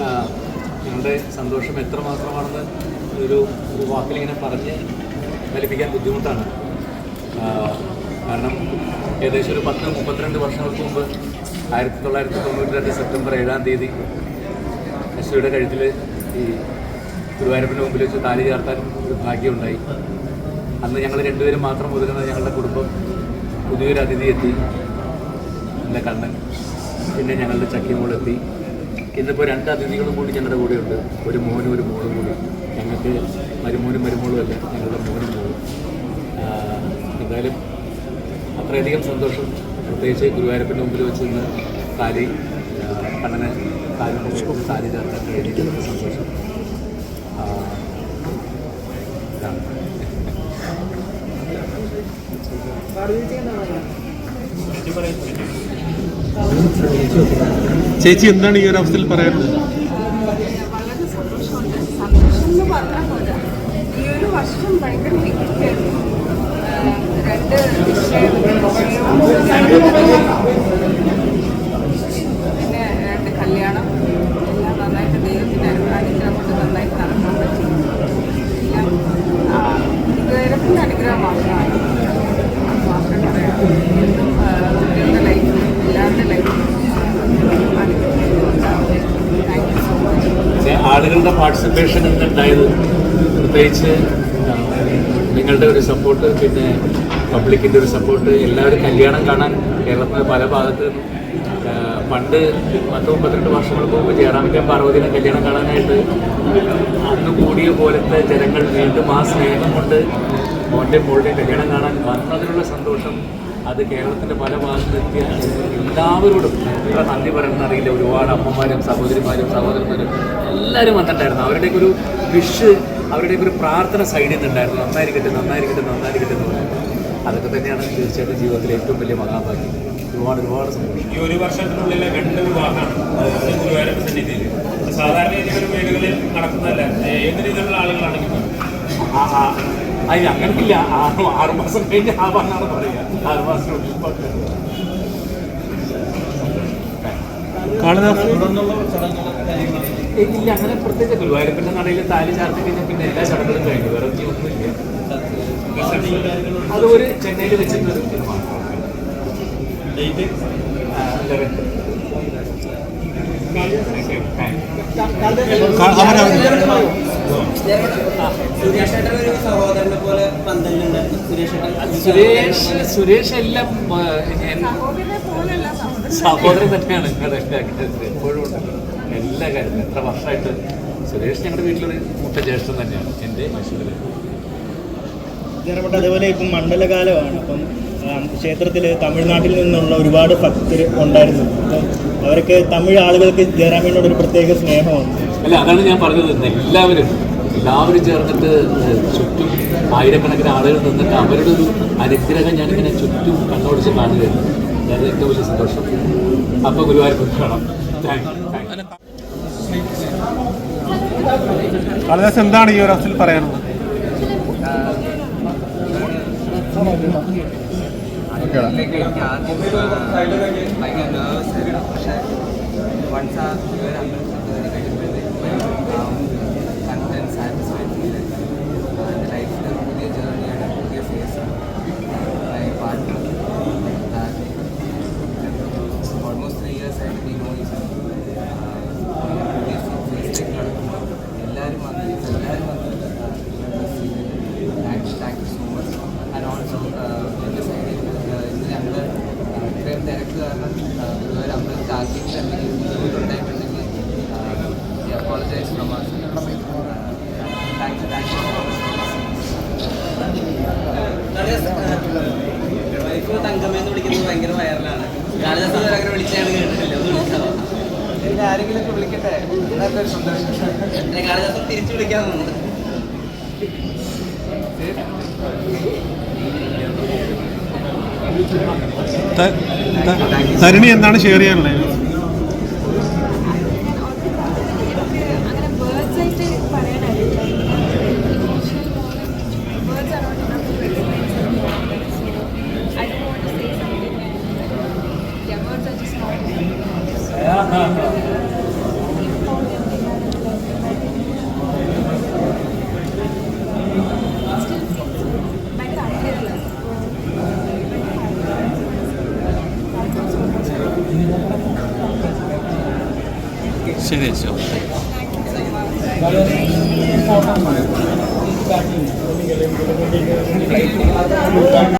ആ, ഞങ്ങളുടെ സന്തോഷം എത്രമാത്രമാണെന്ന് ഒരു ഒരു വാക്കിലിങ്ങനെ പറഞ്ഞ് ഫലിപ്പിക്കാൻ ബുദ്ധിമുട്ടാണ്. കാരണം ഏകദേശം ഒരു പത്ത് മുപ്പത്തിരണ്ട് വർഷങ്ങൾക്ക് മുമ്പ് ആയിരത്തി തൊള്ളായിരത്തി തൊണ്ണൂറ്റി രണ്ട് സെപ്റ്റംബർ ഏഴാം തീയതി അശ്വയുടെ കഴുത്തിൽ ഈ ഗുരുവായൂരപ്പന്റെ മുമ്പിൽ വെച്ച് താലി ചേർത്താൻ ഒരു ഭാഗ്യമുണ്ടായി. അന്ന് ഞങ്ങൾ രണ്ടുപേരും മാത്രം ഒതുങ്ങുന്ന ഞങ്ങളുടെ കുടുംബം പുതിയൊരു അതിഥി എത്തി എന്റെ കണ്ണൻ പിന്നെ ഞങ്ങളുടെ ചക്കിമോൾ എത്തി ഇന്നിപ്പോൾ രണ്ട് അതിഥികളും കൂടി ഞങ്ങളുടെ കൂടെയുണ്ട് ഒരു മോനും ഒരു മോളും കൂടി. ഞങ്ങൾക്ക് മരുമോനും മരുമോളും അല്ല ഞങ്ങളുടെ മോനും മോളും. എന്തായാലും അത്രയധികം സന്തോഷം. പ്രത്യേകിച്ച് ഗുരുവായൂരപ്പന്റെ മുമ്പിൽ വെച്ച് നിന്ന് താലി കണ്ണനെ താലി പുഷ്പം താലി ചേർക്കാൻ കഴിയുന്ന സന്തോഷം. ഇതാണ്. ചേച്ചി എന്താണ് ഈ ഒരു അവസ്ഥയിൽ പറയാനുള്ളത്? വളരെ നന്നായിട്ട് അനുഗ്രഹം കൊണ്ട് നന്നായിട്ട് നടക്കാൻ പറ്റി അനുഗ്രഹം മാത്രമാണ് അത് മാത്രമേ പറയാം എന്നും ആ, കുട്ടികളുടെ ലൈഫിൽ എല്ലാവരുടെ ലൈഫിലും അനുഗ്രഹം ഉണ്ടാവും താങ്ക് യു സോ പക്ഷേ ആളുകളുടെ പാർട്ടിസിപ്പേഷൻ ഉണ്ടായത് പ്രത്യേകിച്ച് നിങ്ങളുടെ ഒരു സപ്പോർട്ട് പിന്നെ പബ്ലിക്കിന്റെ ഒരു സപ്പോർട്ട് എല്ലാവരും കല്യാണം കാണാൻ കേരളത്തിലെ പല ഭാഗത്ത് പണ്ട് പത്ത് മുപ്പത്തിരണ്ട് വർഷങ്ങൾക്ക് മുമ്പ് ജയറാമിന്റെ പാർവതിനെ കല്യാണം കാണാനായിട്ട് അന്ന് കൂടിയ പോലത്തെ ജനങ്ങൾ വീണ്ടും ആ സ്നേഹം കൊണ്ട് മോന്റെ മോളുടെ കല്യാണം കാണാൻ വന്നതിനുള്ള സന്തോഷം അത് കേരളത്തിന്റെ പല ഭാഗത്തെത്തിയ എല്ലാവരോടും എത്ര നന്ദി പറയണമെന്ന് അറിയില്ല. ഒരുപാട് അമ്മമാരും സഹോദരിമാരും സഹോദരന്മാരും എല്ലാവരും വന്നിട്ടുണ്ടായിരുന്നു. അവരുടെയൊക്കെ ഒരു വിഷ് അവരുടെയൊക്കെ ഒരു പ്രാർത്ഥന സൈഡിൽ നിന്നുണ്ടായിരുന്നു. നന്നായിരിക്കട്ടെ നന്നായിരിക്കട്ടെ നന്നായിരിക്കട്ടെ എന്ന് പറഞ്ഞു അതൊക്കെ തന്നെയാണ് തീർച്ചയായിട്ടും ജീവിതത്തിലെ ഏറ്റവും വലിയ മഹാഭാഗ്യം. ഒരുപാട് ഒരുപാട് സന്തോഷം. ഈ ഒരു വർഷത്തിനുള്ളിൽ രണ്ട് വിവാഹമാണ് ഗുരുവായൂരപ്പ സന്നിധിയിൽ. സാധാരണ രീതിയിലുള്ള വീടുകളിൽ നടക്കുന്നതല്ല. ഏത് രീതിയിലുള്ള ആളുകളാണെങ്കിലും. അതിന് അങ്ങനെയില്ല. ആറ് ആറ് മാസം കഴിഞ്ഞ് ആവാന്നാണ് പറയുക. ആറ് കാളിദാസ് ഇല്ല അങ്ങനെ പ്രത്യേകിച്ച് ഗുരുവായൂരപ്പന്റെ നടയിൽ താലി ചാർത്തി കഴിഞ്ഞാൽ പിന്നെ എല്ലാ ചടങ്ങുകളും കഴിഞ്ഞു. വേറെ ഒന്നുമില്ല അത് ഒരു ചെന്നൈയിൽ വെച്ചിട്ടുള്ള ഒരു സിനിമ സുരേഷ് സുരേഷ് എല്ലാം സഹോദരൻ തന്നെയാണ് എപ്പോഴും ഉണ്ട്. എല്ലാ കാര്യത്തിലും. എത്ര വർഷമായിട്ട് സുരേഷ് ഞങ്ങളുടെ വീട്ടിലൊരു മുട്ട ജ്യേഷ്ഠൻ തന്നെയാണ്. എന്റെ മനുഷ്യരുടെ അതേപോലെ ഇപ്പം മണ്ഡലകാലമാണ്. അപ്പം ക്ഷേത്രത്തിൽ തമിഴ്നാട്ടിൽ നിന്നുള്ള ഒരുപാട് ഭക്തർ ഉണ്ടായിരുന്നു. അപ്പം അവരൊക്കെ തമിഴ് ആളുകൾക്ക് ജയറാമിനോട് ഒരു പ്രത്യേക സ്നേഹമാണ് അല്ല അതാണ് ഞാൻ പറഞ്ഞത്. എല്ലാവരും എല്ലാവരും ചേർന്നിട്ട് ചുറ്റും ആയിരക്കണക്കിന് ആളുകൾ നിന്നിട്ട് അവരുടെ ഒരു അനുഗ്രഹം ഞാനിങ്ങനെ ചുറ്റും കണ്ണോടിച്ച് കാണുകയായിരുന്നു. ഞാൻ ഏറ്റവും വലിയ സന്തോഷം. അപ്പോൾ ഗുരുവായൂർ കാണാം. താങ്ക് യു എന്താണ് ഈ ഒരു അവസ്ഥയിൽ പറയാനുള്ളത്? ഭയങ്കര നേഴ്സ് പക്ഷേ വൺസ് ആ ആക്കിയിട്ട് എന്തെങ്കിലും ബുദ്ധിമുട്ടുണ്ടായിട്ടുണ്ടെങ്കിൽ apologise from thank you thank you wife തങ്കമ്മയെന്ന് വിളിക്കുന്നത് ഭയങ്കര വൈറലാണ് കാളിദാസ് അങ്ങനെ വിളിച്ചാണ് കേട്ടിട്ടില്ല ഒന്ന് വിളിക്കാമോ ആരെങ്കിലും ഒക്കെ വിളിക്കട്ടെ സന്തോഷം. കാളിദാസം തിരിച്ചു വിളിക്കാൻ തോന്നുന്നു. തരുണി എന്താണ് ഷെയർ ചെയ്യാനുള്ളത്? ശരി ചേച്ചി താങ്ക് യു സോ മച്ച്